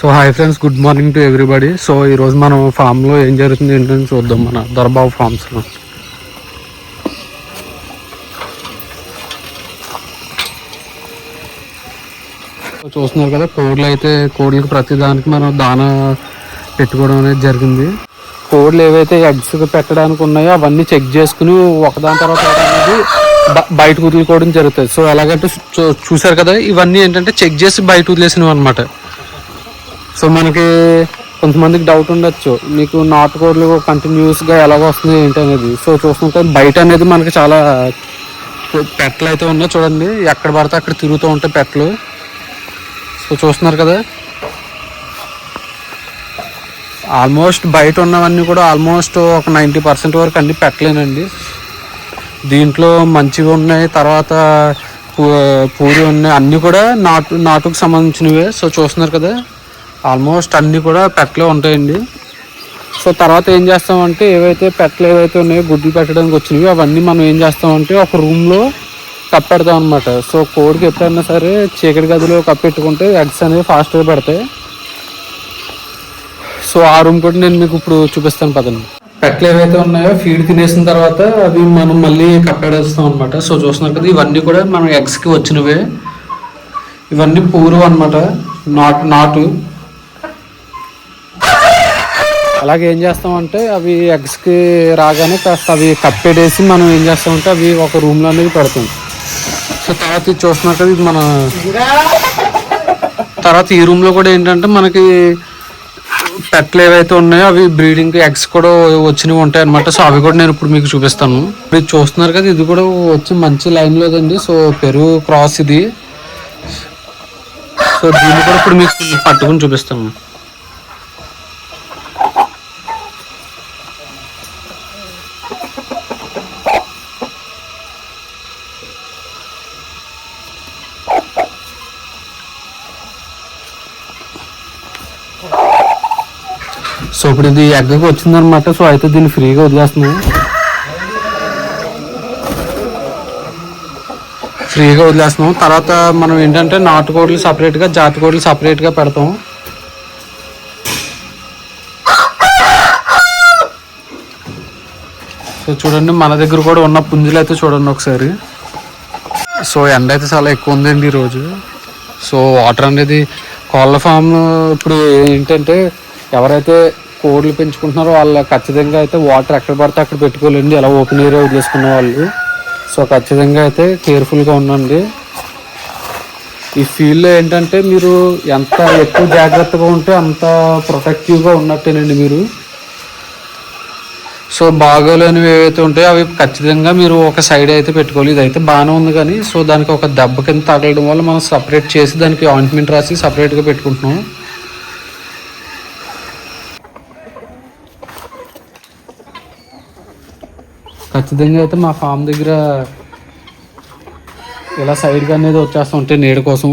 So hi friends good morning to everybody so ఈరోజు మనం ఫామ్లో ఏం జరుగుతుంది ఏంటని చూద్దాం మన దొరబాబు ఫామ్స్లో చూస్తున్నారు కదా కోడ్లు అయితే కోళ్ళకి ప్రతి దానికి మనం దాన పెట్టుకోవడం అనేది జరిగింది. కోళ్ళు ఏవైతే ఎగ్స్ పెట్టడానికి ఉన్నాయో అవన్నీ చెక్ చేసుకుని ఒకదాని తర్వాత అనేది బయట వదులుకోవడం జరుగుతుంది. సో ఎలాగంటే చూ- కదా ఇవన్నీ ఏంటంటే చెక్ చేసి బయట వదిలేసినవి అనమాట సో మనకి కొంతమందికి డౌట్ ఉండొచ్చు. మీకు నాటుకోడ్లు కంటిన్యూస్గా ఎలాగ వస్తుంది ఏంటి అనేది. సో చూస్తుంటే బయట అనేది మనకి చాలా పెట్టలు అయితే ఉన్నాయి చూడండి. ఎక్కడ పడితే అక్కడ తిరుగుతూ ఉంటాయి పెట్టలు సో చూస్తున్నారు కదా. ఆల్మోస్ట్ బయట ఉన్నవన్నీ కూడా ఆల్మోస్ట్ ఒక నైంటీ పర్సెంట్ వరకు అన్ని పెట్టలేనండి. దీంట్లో మంచివి ఉన్నాయి తర్వాత పూ- పూరి ఉన్నాయి. అన్నీ కూడా నాటు నాటుకు సంబంధించినవే. సో చూస్తున్నారు కదా. ఆల్మోస్ట్ అన్నీ కూడా పెట్టలే ఉంటాయండి. సో తర్వాత ఏం చేస్తామంటే ఏవైతే పెట్టలు ఏవైతే ఉన్నాయో గుడ్లు పెట్టడానికి వచ్చినవి అవన్నీ మనం ఏం చేస్తామంటే ఒక రూమ్లో కప్పెడతాం అనమాట సో కోడికి ఎప్పుడైనా సరే చీకటి గదిలో కప్పెట్టుకుంటే ఎగ్స్ అనేవి ఫాస్ట్గా పెడతాయి. సో ఆ రూమ్ కూడా నేను మీకు ఇప్పుడు చూపిస్తాను పదండి. పెట్టలు ఏవైతే ఉన్నాయో ఫీడ్ తినేసిన తర్వాత అవి మనం మళ్ళీ కప్పెడేస్తాం అనమాట సో చూస్తున్నారు కదా ఇవన్నీ కూడా మనం ఎగ్స్కి వచ్చినవే. ఇవన్నీ పూరు అనమాట నాటు నాటు. అలాగే ఏం చేస్తామంటే అవి ఎగ్స్కి రాగానే కాస్త అవి కప్పెడేసి మనం ఏం చేస్తామంటే అవి ఒక రూమ్లో అనేది పెడతాం. సో తర్వాత ఇది చూస్తున్నారు ఇది మన తర్వాత ఈ రూమ్లో కూడా ఏంటంటే మనకి పెట్టలు ఏవైతే ఉన్నాయో అవి బ్రీడింగ్ ఎగ్స్ కూడా వచ్చినవి ఉంటాయి అనమాట సో అవి కూడా నేను ఇప్పుడు మీకు చూపిస్తాను. ఇప్పుడు చూస్తున్నారు కదా ఇది కూడా వచ్చి మంచి లైన్ లేదండి. సో పెరుగు క్రాస్ ఇది. సో దీన్ని కూడా ఇప్పుడు మీకు పట్టుకుని చూపిస్తాను. ఇప్పుడు ఇది ఎగ్గకి వచ్చిందనమాట సో అయితే దీన్ని ఫ్రీగా వదిలేస్తున్నాం. ఫ్రీగా వదిలేస్తున్నాం. తర్వాత మనం ఏంటంటే నాటుకోడలు సపరేట్గా జాతికోడలు సపరేట్గా పెడతాం. సో చూడండి మన దగ్గర కూడా ఉన్న పుంజులు అయితే చూడండి ఒకసారి. సో ఎండ అయితే చాలా ఎక్కువ ఉందండి ఈరోజు. సో వాటర్ అనేది కోళ్ళ ఫామ్ ఇప్పుడు ఏంటంటే ఎవరైతే కోళ్ళు పెంచుకుంటున్నారో వాళ్ళు ఖచ్చితంగా అయితే వాటర్ ఎక్కడ పడితే అక్కడ పెట్టుకోలేండి ఎలా ఓపెన్ ఏరియా వదిలేసుకున్న వాళ్ళు. సో ఖచ్చితంగా అయితే కేర్ఫుల్గా ఉండండి. ఈ ఫీల్డ్లో ఏంటంటే మీరు ఎంత ఎక్కువ జాగ్రత్తగా ఉంటే అంత ప్రొటెక్టివ్గా ఉన్నట్టేనండి మీరు. సో బాగోలేనివి ఏవైతే ఉంటాయో అవి ఖచ్చితంగా మీరు ఒక సైడ్ అయితే పెట్టుకోవాలి. ఇదైతే బాగానే ఉంది కానీ సో దానికి ఒక దెబ్బ కింద తగలడం వల్ల మనం సపరేట్ చేసి దానికి ఆయింట్మెంట్ రాసి సపరేట్గా పెట్టుకుంటున్నాం. ఖచ్చితంగా అయితే మా ఫామ్ దగ్గర ఇలా సైడ్గా అనేది వచ్చేస్తూ ఉంటాయి నీడ కోసం.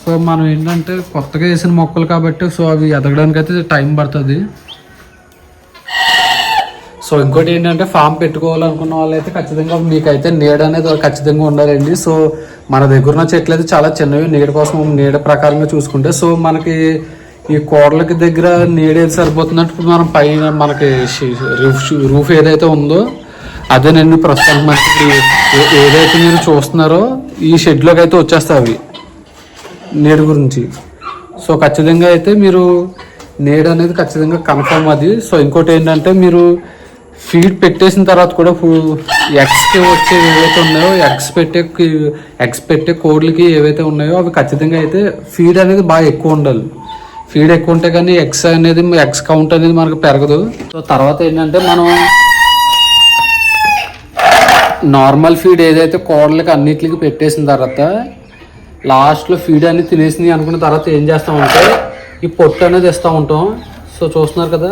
సో మనం ఏంటంటే కొత్తగా వేసిన మొక్కలు కాబట్టి సో అవి ఎదగడానికి అయితే టైం పడుతుంది. సో ఇంకోటి ఏంటంటే ఫామ్ పెట్టుకోవాలనుకున్న వాళ్ళైతే ఖచ్చితంగా మీకైతే నీడ అనేది ఖచ్చితంగా ఉండాలండి. సో మన దగ్గర ఉన్న చెట్లు అయితే చాలా చిన్నవి నీడ కోసం నీడ ప్రకారంగా చూసుకుంటే. సో మనకి ఈ కోడలకి దగ్గర నీడ ఏది సరిపోతుందంటే ఇప్పుడు మనం పైన మనకి రూఫ్ రూఫ్ ఏదైతే ఉందో అదేనండి ప్రస్తుతానికి మనకి ఏదైతే మీరు చూస్తున్నారో ఈ షెడ్లోకి అయితే వచ్చేస్తాయి అవి. నీడ గురించి. సో ఖచ్చితంగా అయితే మీరు నీడ అనేది ఖచ్చితంగా కన్ఫర్మ్ అది. సో ఇంకోటి ఏంటంటే మీరు ఫీడ్ పెట్టేసిన తర్వాత కూడా ఎక్స్కి వచ్చే ఏవైతే ఉన్నాయో ఎక్స్ పెట్టే ఎక్స్ పెట్టే కోడ్లకి ఏవైతే ఉన్నాయో అవి ఖచ్చితంగా అయితే ఫీడ్ అనేది బాగా ఎక్కువ ఉండాలి. ఫీడ్ ఎక్కువ ఉంటే కానీ ఎక్స్ అనేది ఎక్స్ కౌంట్ అనేది మనకు పెరగదు. సో తర్వాత ఏంటంటే మనం నార్మల్ ఫీడ్ ఏదైతే కోడలకి అన్నిటికి పెట్టేసిన తర్వాత లాస్ట్లో ఫీడ్ అనేది తినేసింది అనుకున్న తర్వాత ఏం చేస్తామంటే ఈ పొట్టు అనేది ఇస్తూ ఉంటాం. సో చూస్తున్నారు కదా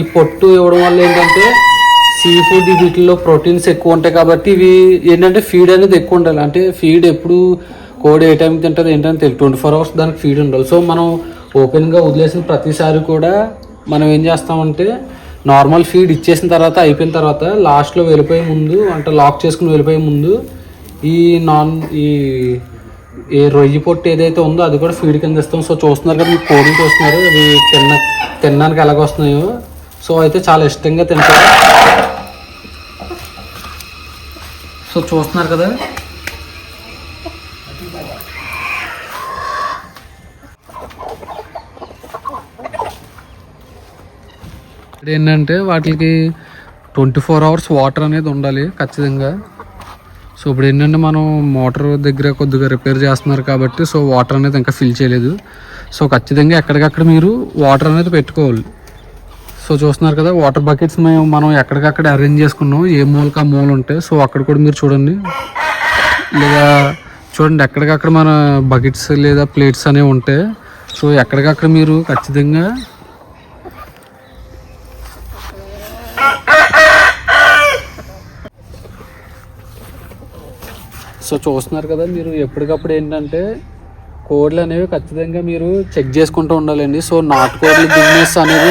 ఈ పొట్టు ఇవ్వడం వల్ల ఏంటంటే సీ ఫుడ్ వీటిల్లో ప్రోటీన్స్ ఎక్కువ ఉంటాయి కాబట్టి ఇవి ఏంటంటే ఫీడ్ అనేది ఎక్కువ ఉండాలి. అంటే ఫీడ్ ఎప్పుడు కోడి ఏ టైంకి తింటుంది ఏంటంటే తెలియదు. ట్వంటీ ఫోర్ అవర్స్ దానికి ఫీడ్ ఉండాలి. సో మనం ఓపెన్గా వదిలేసిన ప్రతిసారి కూడా మనం ఏం చేస్తామంటే నార్మల్ ఫీడ్ ఇచ్చేసిన తర్వాత అయిపోయిన తర్వాత లాస్ట్లో వెళ్ళిపోయే ముందు అంటే లాక్ చేసుకుని వెళ్ళిపోయే ముందు ఈ నాన్ ఈ ఏ రొయ్యి పొట్టు ఏదైతే ఉందో అది కూడా ఫీడ్ కింద ఇస్తాం. సో చూస్తున్నారు కదా మీకు కోడి చూస్తున్నారు అవి తిన్న తినడానికి ఎలాగ వస్తున్నాయో. సో అయితే చాలా ఇష్టంగా తింటారు. సో చూస్తున్నారు కదా ఇప్పుడు ఏంటంటే వాటికి ట్వంటీ ఫోర్ అవర్స్ వాటర్ అనేది ఉండాలి ఖచ్చితంగా. సో ఇప్పుడు ఏంటంటే మనం మోటార్ దగ్గర కొద్దిగా రిపేర్ చేస్తున్నారు కాబట్టి సో వాటర్ అనేది ఇంకా ఫిల్ చేయలేదు. సో ఖచ్చితంగా ఎక్కడికక్కడ మీరు వాటర్ అనేది పెట్టుకోవాలి. సో చూస్తున్నారు కదా వాటర్ బకెట్స్ మేము మనం ఎక్కడికక్కడ అరేంజ్ చేసుకున్నాం. ఏ మూలకి ఆ మూల ఉంటాయి సో అక్కడ కూడా మీరు చూడండి. లేదా చూడండి ఎక్కడికక్కడ మన బకెట్స్ లేదా ప్లేట్స్ అనేవి ఉంటాయి సో ఎక్కడికక్కడ మీరు ఖచ్చితంగా సో చూస్తున్నారు కదా మీరు ఎప్పటికప్పుడు ఏంటంటే కోడ్లు అనేవి ఖచ్చితంగా మీరు చెక్ చేసుకుంటూ ఉండాలండి. సో నాటుకోడ్ల బిజినెస్ అనేది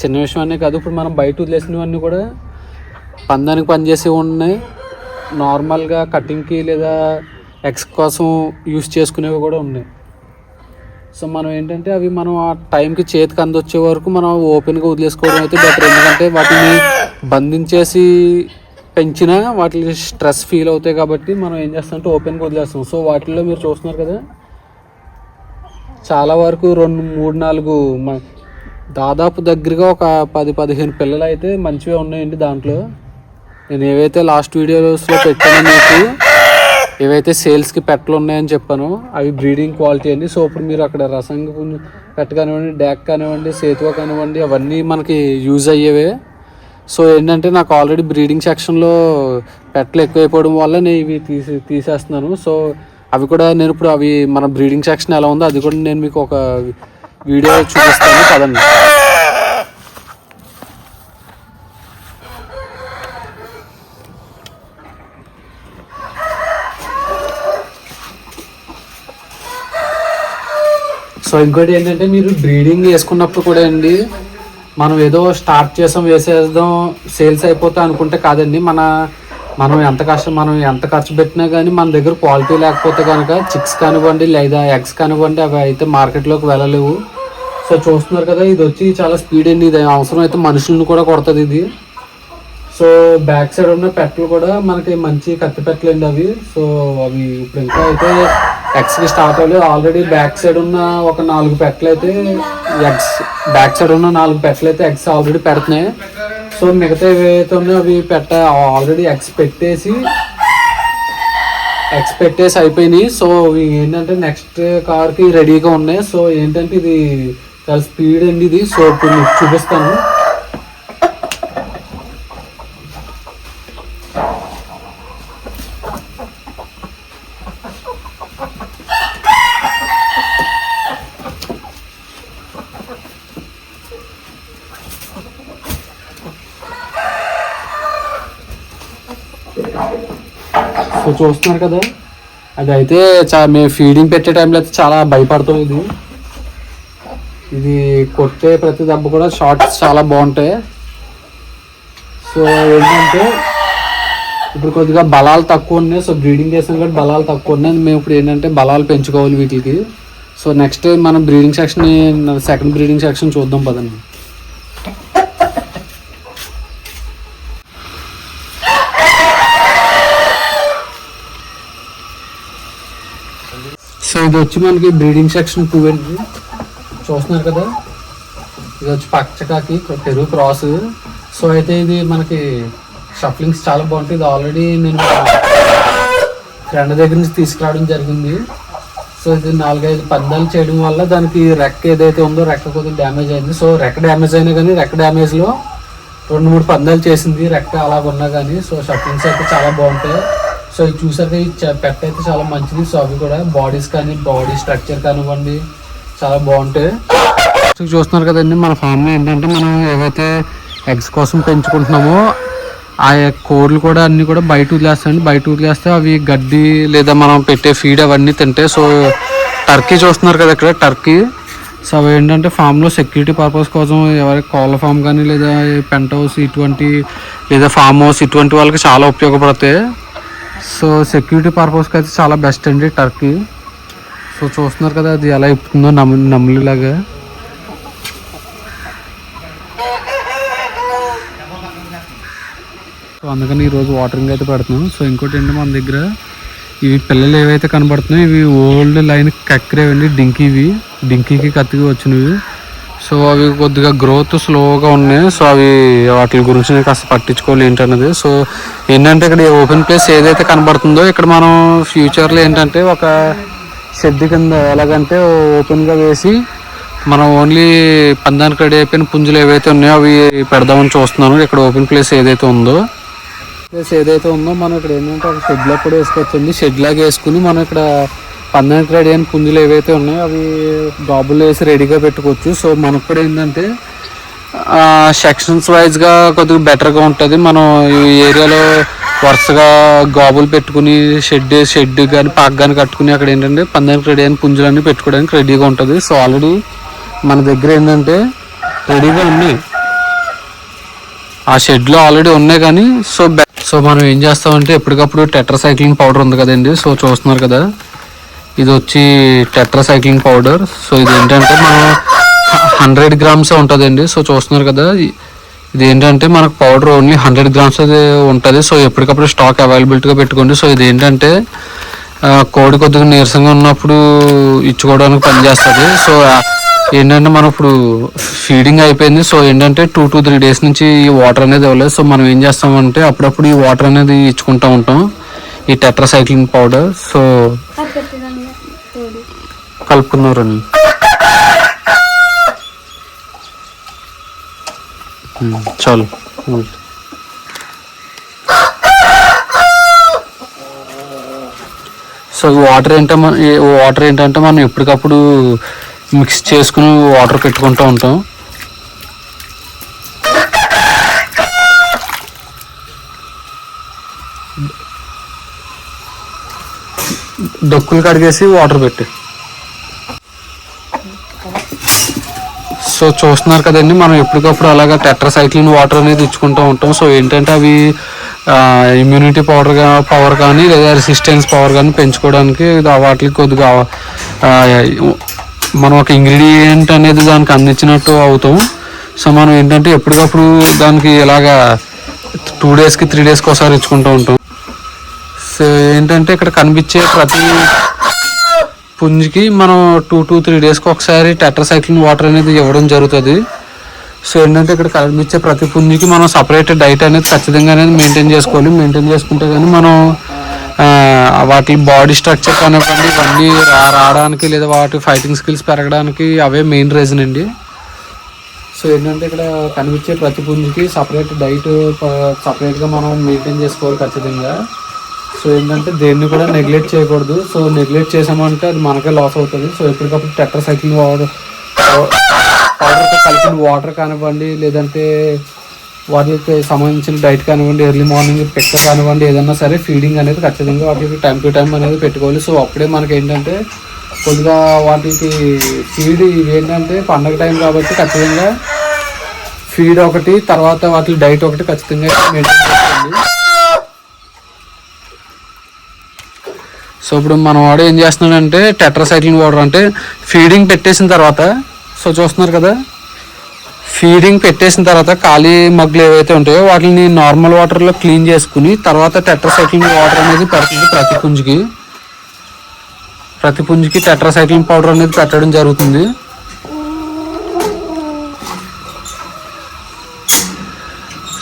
చిన్న విషయం అనే కాదు. ఇప్పుడు మనం బయట వదిలేసినవన్నీ కూడా పందానికి పనిచేసి ఉన్నాయి. నార్మల్గా కటింగ్కి లేదా ఎక్స్ కోసం యూస్ చేసుకునేవి కూడా ఉన్నాయి. సో మనం ఏంటంటే అవి మనం ఆ టైంకి చేతికి అందొచ్చే వరకు మనం ఓపెన్గా వదిలేసుకోవడం అయితే బెటర్. ఎందుకంటే వాటిని బంధించేసి పెంచినా వాటికి స్ట్రెస్ ఫీల్ అవుతాయి కాబట్టి మనం ఏం చేస్తామంటే ఓపెన్గా వదిలేస్తాం. సో వాటిల్లో మీరు చూస్తున్నారు కదా చాలా వరకు రెండు మూడు నాలుగు మ- దాదాపు దగ్గరగా ఒక పది పదిహేను పిల్లలు అయితే మంచివే ఉన్నాయండి దాంట్లో. నేను ఏవైతే లాస్ట్ వీడియోస్లో పెట్టానో మీకు ఏవైతే సేల్స్కి పెట్టలు ఉన్నాయని చెప్పాను అవి బ్రీడింగ్ క్వాలిటీ అండి. సో ఇప్పుడు మీరు అక్కడ రసంగ పెట్ట కానివ్వండి డ్యాక్ కానివ్వండి సేతువ కానివ్వండి అవన్నీ మనకి యూజ్ అయ్యేవే. సో ఏంటంటే నాకు ఆల్రెడీ బ్రీడింగ్ సెక్షన్లో పెట్టలు ఎక్కువైపోవడం వల్ల నేను ఇవి తీసి తీసేస్తున్నాను. సో అవి కూడా నేను ఇప్పుడు అవి మన బ్రీడింగ్ సెక్షన్ ఎలా ఉందో అది కూడా నేను మీకు ఒక వీడియో చూపిస్తాను. కదండి సో ఇంకోటి ఏంటంటే మీరు బ్రీడింగ్ వేసుకున్నప్పుడు కూడా అండి మనం ఏదో స్టార్ట్ చేసాం వేసేద్దాం సేల్స్ అయిపోతా అనుకుంటే కాదండి. మన మనం ఎంత కష్టం మనం ఎంత ఖర్చు పెట్టినా కానీ మన దగ్గర క్వాలిటీ లేకపోతే కనుక చిక్స్ కానివ్వండి లేదా ఎగ్స్ కానివ్వండి అవి అయితే మార్కెట్లోకి వెళ్ళలేవు. సో చూస్తున్నారు కదా ఇది వచ్చి చాలా స్పీడ్ అండి. ఇది అవసరం అయితే మనుషులను కూడా కొడుతుంది ఇది. సో బ్యాక్ సైడ్ ఉన్న పెట్టలు కూడా మనకి మంచి కత్తి పెట్టలు అండి అవి. సో అవి ఇప్పుడు ఇంకా అయితే ఎగ్స్కి స్టార్ట్ అవ్వలేదు ఆల్రెడీ బ్యాక్ సైడ్ ఉన్న ఒక నాలుగు పెట్టలు అయితే ఎగ్స్ బ్యాక్ సైడ్ ఉన్న నాలుగు పెట్టలు అయితే ఎగ్స్ ఆల్రెడీ పెడుతున్నాయి. సో మిగతా ఏవైతే ఉన్నాయో అవి పెట్ట ఆల్రెడీ ఎగ్స్ పెట్టేసి ఎగ్స్ పెట్టేసి అయిపోయినాయి. సో ఇవి ఏంటంటే నెక్స్ట్ కార్కి రెడీగా ఉన్నాయి. సో ఏంటంటే ఇది చాలా స్పీడ్ అండి ఇది. సో ఇప్పుడు మీకు చూపిస్తాను. సో చూస్తున్నారు కదా? అది అయితే చా- మేము ఫీడింగ్ పెట్టే టైంలో అయితే చాలా భయపడతాం ఇది. ఇది కొట్టే ప్రతి దెబ్బ కూడా షార్ట్స్ చాలా బాగుంటాయి. సో ఏంటంటే ఇప్పుడు కొద్దిగా బలాలు తక్కువ ఉన్నాయి. సో బ్రీడింగ్ చేసిన కాబట్టి బలాలు తక్కువ ఉన్నాయి. మేము ఇప్పుడు ఏంటంటే బలాలు పెంచుకోవాలి వీటికి. సో నెక్స్ట్ మనం breeding section second breeding section చూద్దాం పదండి. సో ఇది వచ్చి మనకి బ్రీడింగ్ సెక్షన్ టూ అండి చూస్తున్నారు కదా? ఇది వచ్చి పచ్చకాకి పెరుగు క్రాస్. సో అయితే ఇది మనకి షఫ్లింగ్స్ చాలా బాగుంటాయి. ఇది ఆల్రెడీ నేను ఫ్రెండ్ దగ్గర నుంచి తీసుకురావడం జరిగింది. సో ఇది నాలుగైదు పందాలు చేయడం వల్ల దానికి రెక్క ఏదైతే ఉందో రెక్క కొద్దిగా డ్యామేజ్ అయింది. సో రెక్క డ్యామేజ్ అయినా కానీ రెక్క డ్యామేజ్లో రెండు మూడు పందాలు చేసింది. రెక్క అలాగ ఉన్నా కానీ సో షఫ్లింగ్స్ అయితే చాలా బాగుంటాయి. సో ఇది చూసాక ఈ పెట్ట అయితే చాలా మంచిది. సో అవి కూడా బాడీస్ కానీ బాడీ స్ట్రక్చర్ కానివ్వండి చాలా బాగుంటాయి. సో చూస్తున్నారు కదండి మన ఫామ్లో ఏంటంటే మనం ఏవైతే ఎగ్స్ కోసం పెంచుకుంటున్నామో ఆ కోడ్లు కూడా అన్నీ కూడా బయట వదిలేస్తాయండి. బయట వదిలేస్తే అవి గడ్డి లేదా మనం పెట్టే ఫీడ్ అవన్నీ తింటే సో టర్కీ చూస్తున్నారు కదా ఇక్కడ టర్కీ సో అవి ఏంటంటే ఫామ్లో సెక్యూరిటీ పర్పస్ కోసం ఎవరికి కోళ్ళ ఫామ్ కానీ లేదా పెంట్ హౌస్ ఇటువంటి లేదా ఫామ్ హౌస్ ఇటువంటి వాళ్ళకి చాలా ఉపయోగపడతాయి. సో సెక్యూరిటీ పర్పస్కి అయితే చాలా బెస్ట్ అండి టర్కీ. సో చూస్తున్నారు కదా అది ఎలా ఇప్పుతుందో నమ్ నమ్ములిలాగా. సో అందుకని ఈరోజు వాటరింగ్ అయితే పెడుతున్నాం. సో ఇంకోటి ఏంటి మన దగ్గర ఇవి పిల్లలు ఏవైతే కనబడుతున్నాయో ఇవి ఓల్డ్ లైన్ కక్కిరేవండి డింకీవి. డింకీకి కత్తికి వచ్చినవి. సో అవి కొద్దిగా గ్రోత్ స్లోగా ఉన్నాయి. సో అవి వాటి గురించి నేను కాస్త పట్టించుకోవాలి ఏంటన్నది. సో ఏంటంటే ఇక్కడ ఓపెన్ ప్లేస్ ఏదైతే కనబడుతుందో ఇక్కడ మనం ఫ్యూచర్లో ఏంటంటే ఒక షెడ్ కింద ఎలాగంటే ఓపెన్గా వేసి మనం ఓన్లీ పందానికి రెడీ అయిపోయిన పుంజులు ఏవైతే ఉన్నాయో అవి పెడదామని చూస్తున్నాను. ఇక్కడ ఓపెన్ ప్లేస్ ఏదైతే ఉందో ప్లేస్ ఏదైతే ఉందో మనం ఇక్కడ ఏంటంటే ఒక షెడ్లో కూడా వేసుకోవచ్చండి. షెడ్ లాగా వేసుకుని మనం ఇక్కడ పందానికి రెడీ అయిన పుంజులు ఏవైతే ఉన్నాయో అవి డాబులు వేసి రెడీగా పెట్టుకోవచ్చు. సో మనకు కూడా ఏంటంటే సెక్షన్స్ వైజ్గా కొద్దిగా బెటర్గా ఉంటుంది. మనం ఈ ఏరియాలో వరుసగా గాబులు పెట్టుకుని షెడ్ షెడ్ కానీ పాక్ కానీ కట్టుకుని అక్కడ ఏంటంటే పందానికి రెడీ అయిన పుంజులన్నీ పెట్టుకోవడానికి రెడీగా ఉంటుంది. సో ఆల్రెడీ మన దగ్గర ఏంటంటే రెడీగా ఉన్నాయి. ఆ షెడ్లో ఆల్రెడీ ఉన్నాయి కానీ సో బె- సో మనం ఏం చేస్తామంటే ఎప్పటికప్పుడు టెట్రాసైక్లింగ్ పౌడర్ ఉంది కదండి. సో చూస్తున్నారు కదా. ఇది వచ్చి టెట్రాసైక్లింగ్ పౌడర్ సో ఇది ఏంటంటే మనం హండ్రెడ్ గ్రామ్స్ ఉంటుందండి. సో చూస్తున్నారు కదా ఇది ఏంటంటే మనకు పౌడర్ ఓన్లీ హండ్రెడ్ గ్రామ్స్ అది ఉంటుంది. సో ఎప్పటికప్పుడు స్టాక్ అవైలబిలిటీగా పెట్టుకోండి. సో ఇది ఏంటంటే కోడి కొద్దిగా నీరసంగా ఉన్నప్పుడు ఇచ్చుకోవడానికి పనిచేస్తుంది సో ఏంటంటే మనం ఇప్పుడు ఫీడింగ్ అయిపోయింది. సో ఏంటంటే టూ టు త్రీ డేస్ నుంచి ఈ వాటర్ అనేది ఇవ్వలేదు. సో మనం ఏం చేస్తామంటే అప్పుడప్పుడు ఈ వాటర్ అనేది ఇచ్చుకుంటూ ఉంటాం. ఈ టెట్రాసైక్లింగ్ పౌడర్ సో కలుపుకున్నారని. చాలు. సో వాటర్ ఏంటంటే మన వాటర్ ఏంటంటే మనం ఎప్పటికప్పుడు మిక్స్ చేసుకుని వాటర్ పెట్టుకుంటూ ఉంటాం. డొక్కులు కడిగేసి వాటర్ పెట్టి. సో చూస్తున్నారు కదండి మనం ఎప్పటికప్పుడు అలాగా టెట్రాసైక్లిన్ వాటర్ అనేది ఇచ్చుకుంటూ ఉంటాం. సో ఏంటంటే అవి ఇమ్యూనిటీ పవర్ పవర్ కానీ లేదా రెసిస్టెన్స్ పవర్ కానీ పెంచుకోవడానికి వాటికి కొద్దిగా మనం ఒక ఇంగ్రీడియంట్ అనేది దానికి అందించినట్టు అవుతాం. సో మనం ఏంటంటే ఎప్పటికప్పుడు దానికి ఇలాగా టూ డేస్కి త్రీ డేస్కి ఒకసారి ఇచ్చుకుంటూ ఉంటాం. సో ఏంటంటే ఇక్కడ కనిపించే ప్రతి పుంజికి మనం టూ టూ త్రీ డేస్కి ఒకసారి టెట్రాసైక్లిన్ వాటర్ అనేది ఇవ్వడం జరుగుతుంది. సో ఏంటంటే ఇక్కడ కనిపించే ప్రతి పుంజికి మనం సపరేట్ డైట్ అనేది ఖచ్చితంగా అనేది మెయింటైన్ చేసుకోవాలి. మెయింటైన్ చేసుకుంటే కానీ మనం వాటి బాడీ స్ట్రక్చర్ కానివ్వండి ఇవన్నీ రా రావడానికి లేదా వాటి ఫైటింగ్ స్కిల్స్ పెరగడానికి అవే మెయిన్ రీజన్ అండి. సో ఏంటంటే ఇక్కడ కనిపించే ప్రతి పుంజికి సపరేట్ డైట్ సపరేట్గా మనం మెయింటైన్ చేసుకోవాలి ఖచ్చితంగా. సో ఏంటంటే దేన్ని కూడా నెగ్లెక్ట్ చేయకూడదు. సో నెగ్లెక్ట్ చేసామంటే అది మనకే లాస్ అవుతుంది. సో ఎప్పటికప్పుడు సైకిల్ వాటర్ పౌడర్తో కలిపిన వాటర్ కానివ్వండి లేదంటే వాటికి సంబంధించిన డైట్ కానివ్వండి ఎర్లీ మార్నింగ్ పిక్క కానివ్వండి ఏదైనా సరే ఫీడింగ్ అనేది ఖచ్చితంగా వాటికి టైం టు టైం అనేది పెట్టుకోవాలి. సో అప్పుడే మనకి ఏంటంటే కొద్దిగా వాటికి ఫీడ్ ఇవి ఏంటంటే పండగ టైం కాబట్టి ఖచ్చితంగా ఫీడ్ ఒకటి తర్వాత వాటి డైట్ ఒకటి ఖచ్చితంగా మెయింటైన్ చేసుకోండి సో ఇప్పుడు మన వాడు ఏం చేస్తున్నాడంటే టెట్రాసైక్లిన్ వాటర్ అంటే ఫీడింగ్ పెట్టేసిన తర్వాత సో చూస్తున్నారు కదా ఫీడింగ్ పెట్టేసిన తర్వాత ఖాళీ మగ్గులు ఏవైతే ఉంటాయో వాటిని నార్మల్ వాటర్లో క్లీన్ చేసుకుని తర్వాత టెట్రాసైక్లిన్ వాటర్ అనేది పెడుతుంది ప్రతి పుంజుకి. ప్రతి పుంజుకి టెట్రాసైక్లిన్ పౌడర్ అనేది పెట్టడం జరుగుతుంది.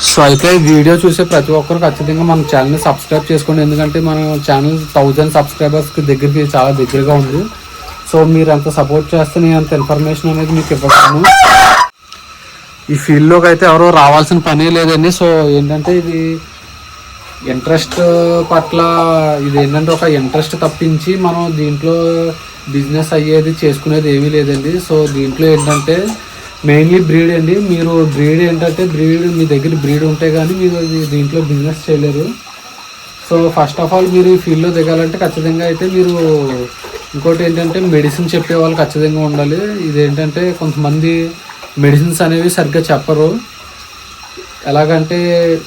సో అయితే ఈ వీడియో చూసే ప్రతి ఒక్కరు ఖచ్చితంగా మన ఛానల్ని సబ్స్క్రైబ్ చేసుకోండి. ఎందుకంటే మన ఛానల్ థౌజండ్ సబ్స్క్రైబర్స్కి దగ్గరికి చాలా దగ్గరగా ఉంది. సో మీరు అంత సపోర్ట్ చేస్తే నేను అంత ఇన్ఫర్మేషన్ అనేది మీకు ఇవ్వగలను. ఈ ఫీల్డ్లోకి అయితే ఎవరో రావాల్సిన పనే లేదండి. సో ఏంటంటే ఇది ఇంట్రెస్ట్ పట్ల ఇది ఏంటంటే ఒక ఇంట్రెస్ట్ తప్పించి మనం దీంట్లో బిజినెస్ అయ్యేది చేసుకునేది ఏమీ లేదండి. సో దీంట్లో ఏంటంటే మెయిన్లీ బ్రీడ్ అండి. మీరు బ్రీడ్ ఏంటంటే బ్రీడ్ మీ దగ్గర బ్రీడ్ ఉంటే కానీ మీరు దీంట్లో బిజినెస్ చేయలేరు. సో ఫస్ట్ ఆఫ్ ఆల్ మీరు ఈ ఫీల్డ్లో దిగాలంటే ఖచ్చితంగా అయితే మీరు ఇంకోటి ఏంటంటే మెడిసిన్ చెప్పే వాళ్ళు ఖచ్చితంగా ఉండాలి. ఇదేంటంటే కొంతమంది మెడిసిన్స్ అనేవి సరిగ్గా చెప్పరు. ఎలాగంటే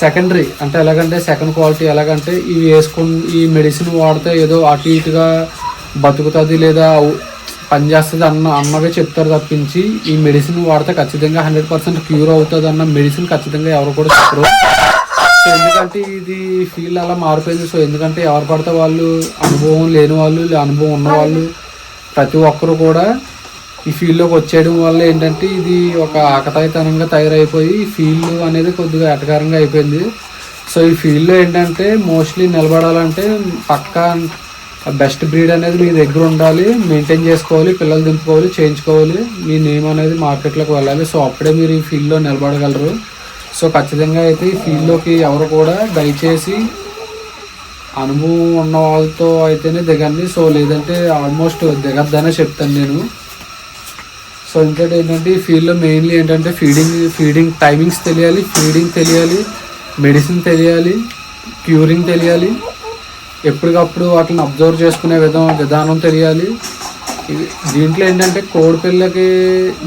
సెకండరీ అంటే ఎలాగంటే సెకండ్ క్వాలిటీ ఎలాగంటే ఇవి వేసుకుని ఈ మెడిసిన్ వాడితే ఏదో అటు ఇటుగా బతుకుతుంది లేదా అవు- పనిచేస్తుంది అన్న అన్నవే చెప్తారు తప్పించి ఈ మెడిసిన్ వాడితే ఖచ్చితంగా హండ్రెడ్ పర్సెంట్ క్యూర్ అవుతుంది అన్న మెడిసిన్ ఖచ్చితంగా ఎవరు కూడా చెప్పరు. సో ఎందుకంటే ఇది ఫీల్డ్ అలా మారిపోయింది. సో ఎందుకంటే ఎవరు పడితే వాళ్ళు అనుభవం లేని వాళ్ళు అనుభవం ఉన్నవాళ్ళు ప్రతి ఒక్కరు కూడా ఈ ఫీల్డ్లోకి వచ్చేయడం వల్ల ఏంటంటే ఇది ఒక ఆకతాయితనంగా తయారైపోయి ఫీల్డ్ అనేది కొద్దిగా ఎటకారంగా అయిపోయింది. సో ఈ ఫీల్డ్లో ఏంటంటే మోస్ట్లీ నిలబడాలంటే పక్కా బెస్ట్ బ్రీడ్ అనేది మీ దగ్గర ఉండాలి మెయింటైన్ చేసుకోవాలి పిల్లలు దింపుకోవాలి చేయించుకోవాలి. మీ నేమ్ అనేది మార్కెట్లోకి వెళ్ళాలి. సో అప్పుడే మీరు ఈ ఫీల్డ్లో నిలబడగలరు. సో ఖచ్చితంగా అయితే ఈ ఫీల్డ్లోకి ఎవరు కూడా దయచేసి అనుభవం ఉన్న వాళ్ళతో అయితేనే దిగండి. సో లేదంటే ఆల్మోస్ట్ దిగద్దనే చెప్తాను నేను. సో ఇంకోటి ఏంటంటే ఈ ఫీల్డ్లో మెయిన్లీ ఏంటంటే ఫీడింగ్ ఫీడింగ్ టైమింగ్స్ తెలియాలి ఫీడింగ్ తెలియాలి మెడిసిన్ తెలియాలి క్యూరింగ్ తెలియాలి. ఎప్పటికప్పుడు వాటిని అబ్జర్వ్ చేసుకునే విధం విధానం తెలియాలి. దీంట్లో ఏంటంటే కోడి పిల్లకి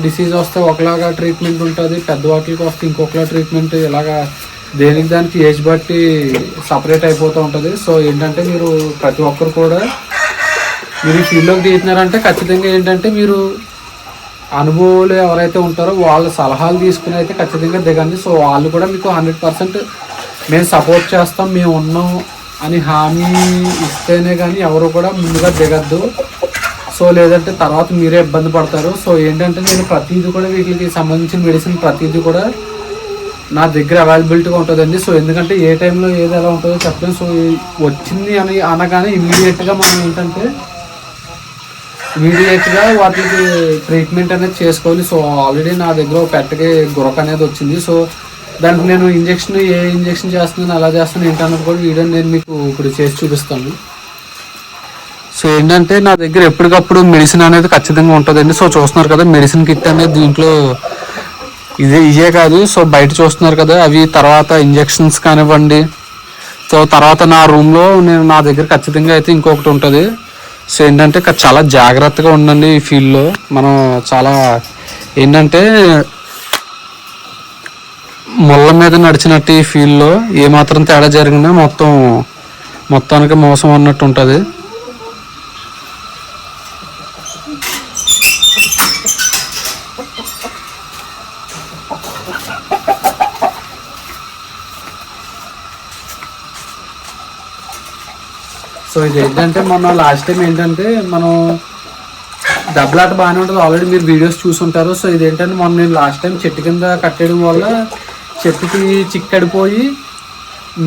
డిసీజ్ వస్తే ఒకలాగా ట్రీట్మెంట్ ఉంటుంది పెద్ద వాటికి వస్తే ఇంకొకలా ట్రీట్మెంట్ ఇలాగా దేనికి దానికి ఏజ్ బట్టి సపరేట్ అయిపోతూ ఉంటుంది. సో ఏంటంటే మీరు ప్రతి ఒక్కరు కూడా మీరు ఈ ఫీల్డ్లోకి తీసినారంటే ఖచ్చితంగా ఏంటంటే మీరు అనుభవాలు ఎవరైతే ఉంటారో వాళ్ళ సలహాలు తీసుకుని అయితే ఖచ్చితంగా దిగండి. సో వాళ్ళు కూడా మీకు హండ్రెడ్ పర్సెంట్ మేము సపోర్ట్ చేస్తాం మేము ఉన్నాం అని హామీ ఇస్తేనే కానీ ఎవరు కూడా ముందుగా దిగద్దు. సో లేదంటే తర్వాత మీరే ఇబ్బంది పడతారు. సో ఏంటంటే నేను ప్రతిదీ కూడా వీటికి సంబంధించిన మెడిసిన్ ప్రతిదీ కూడా నా దగ్గర అవైలబిలిటీగా ఉంటుందండి. సో ఎందుకంటే ఏ టైంలో ఏది ఎలా ఉంటుందో చెప్పలేం. సో వచ్చింది అని అనగానే ఇమీడియట్గా మనం ఏంటంటే ఇమీడియట్గా వాటికి ట్రీట్మెంట్ అనేది చేసుకోవాలి. సో ఆల్రెడీ నా దగ్గర ఒక పెట్టకి గురక అనేది వచ్చింది. సో దానికి నేను ఇంజెక్షన్ ఏ ఇంజెక్షన్ చేస్తున్నాను అలా చేస్తాను ఏంటన్నది కూడా వీడియో నేను మీకు ఇప్పుడు చేసి చూపిస్తాను. సో ఏంటంటే నా దగ్గర ఎప్పటికప్పుడు మెడిసిన్ అనేది ఖచ్చితంగా ఉంటుందండి. సో చూస్తున్నారు కదా మెడిసిన్ కిట్ అనేది దీంట్లో ఇదే ఇదే కాదు. సో బయట చూస్తున్నారు కదా అవి తర్వాత ఇంజెక్షన్స్ కానివ్వండి. సో తర్వాత నా రూమ్లో నేను నా దగ్గర ఖచ్చితంగా అయితే ఇంకొకటి ఉంటుంది. సో ఏంటంటే చాలా జాగ్రత్తగా ఉండండి ఈ ఫీల్డ్లో మనం చాలా ఏంటంటే ముళ్ళ మీద నడిచినట్టు ఈ ఫీల్డ్లో ఏమాత్రం తేడా జరిగినా మొత్తం మొత్తానికి మోసం అన్నట్టు ఉంటుంది. సో ఇది ఏంటంటే మొన్న లాస్ట్ టైం ఏంటంటే మనం దెబ్బలాట బాగానే ఉంటుంది. ఆల్రెడీ మీరు వీడియోస్ చూసుంటారు. సో ఇది ఏంటంటే మొన్న నేను లాస్ట్ టైం చెట్టు కింద కట్టేయడం వల్ల చెట్టుకి చిక్కడిపోయి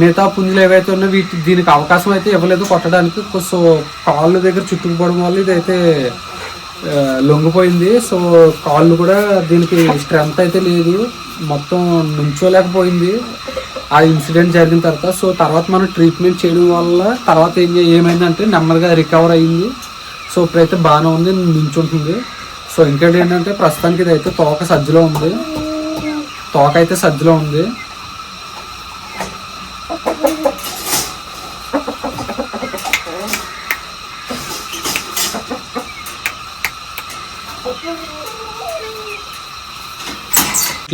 మిగతా పుంజులు ఏవైతే ఉన్నాయో వీటి దీనికి అవకాశం అయితే ఇవ్వలేదు కొట్టడానికి. సో కాళ్ళు దగ్గర చుట్టుకుపోవడం వల్ల ఇదైతే లొంగిపోయింది. సో కాళ్ళు కూడా దీనికి స్ట్రెంత్ అయితే లేదు. మొత్తం నుంచోలేకపోయింది. ఆ ఇన్సిడెంట్ జరిగిన తర్వాత సో తర్వాత మనం ట్రీట్మెంట్ చేయడం వల్ల తర్వాత ఏం ఏమైందంటే నెమ్మదిగా రికవర్ అయింది. సో ఇప్పుడైతే బాగానే ఉంది నుంచుంటుంది. సో ఇంకోటి ఏంటంటే ప్రస్తుతానికి ఇదైతే తోక సజ్జలో ఉంది. తోక అయితే సజ్జలో ఉంది.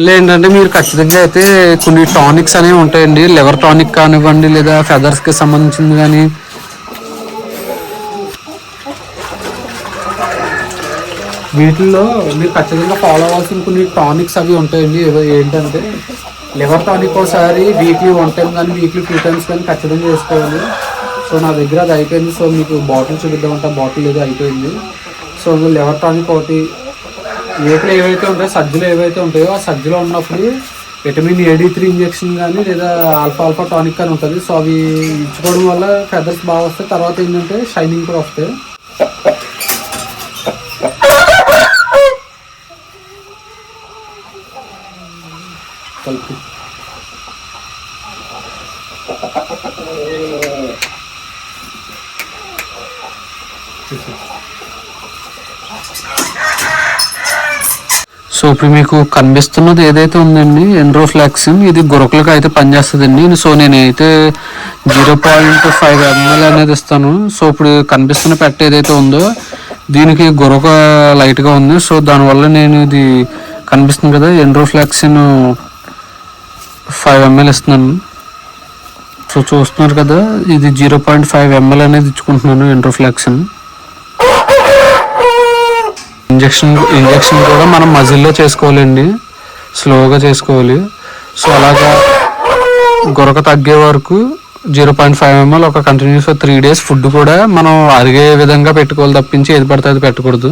ఇట్లా ఏంటంటే మీరు ఖచ్చితంగా అయితే కొన్ని టానిక్స్ అనేవి ఉంటాయండి. లివర్ టానిక్ కానివ్వండి లేదా ఫెదర్స్కి సంబంధించింది కానీ వీటిల్లో మీరు ఖచ్చితంగా ఫాలో అవ్వాల్సిన కొన్ని టానిక్స్ అవి ఉంటాయండి. ఏంటంటే లివర్ టానిక్ ఒకసారి వీక్లీ వన్ టైం కానీ వీక్లీ టూ టైమ్స్ కానీ ఖచ్చితంగా చేసుకోవాలి. సో నా దగ్గర అది అయిపోయింది. సో మీకు బాటిల్ చూపిద్దామంటే బాటిల్ ఏదో అయిపోయింది. సో లివర్ టానిక్ ఒకటి. ఏపీలో ఏవైతే ఉంటాయో సజ్జలు ఏవైతే ఉంటాయో ఆ సజ్జలో ఉన్నప్పుడు విటమిన్ ఏడి త్రీ ఇంజెక్షన్ కానీ లేదా ఆల్ఫా ఆల్ఫా టానిక్ కానీ ఉంటుంది. సో అవి ఇచ్చుకోవడం వల్ల ఫెదర్స్ బాగా వస్తాయి. తర్వాత ఏంటంటే షైనింగ్ కూడా వస్తాయి. కలిపి. సో ఇప్పుడు మీకు కనిపిస్తున్నది ఏదైతే ఉందండి ఎండ్రోఫ్లాక్సిన్ ఇది గురకలకు అయితే పనిచేస్తుందండి. సో నేనైతే జీరో పాయింట్ ఫైవ్ ఎంఎల్ అనేది ఇస్తాను. సో ఇప్పుడు కనిపిస్తున్న పెట్ట ఏదైతే ఉందో దీనికి గురక లైట్గా ఉంది. సో దానివల్ల నేను ఇది కనిపిస్తుంది కదా ఎండ్రోఫ్లాక్సిన్ ఫైవ్ ఎంఎల్ ఇస్తున్నాను. సో చూస్తున్నారు కదా ఇది జీరో పాయింట్ ఫైవ్ ఎంఎల్ అనేది ఇచ్చుకుంటున్నాను ఇంటర్ఫ్లెక్షన్ ఇంజక్షన్ ఇంజెక్షన్ కూడా మనం మజిల్లో చేసుకోవాలండి. స్లోగా చేసుకోవాలి. సో అలాగా గొరక తగ్గే వరకు జీరో పాయింట్ ఫైవ్ ఎంఎల్ ఒక కంటిన్యూస్ త్రీ డేస్ ఫుడ్ కూడా మనం అరిగే విధంగా పెట్టుకోవాలి తప్పించి ఏది పడితే అది పెట్టకూడదు.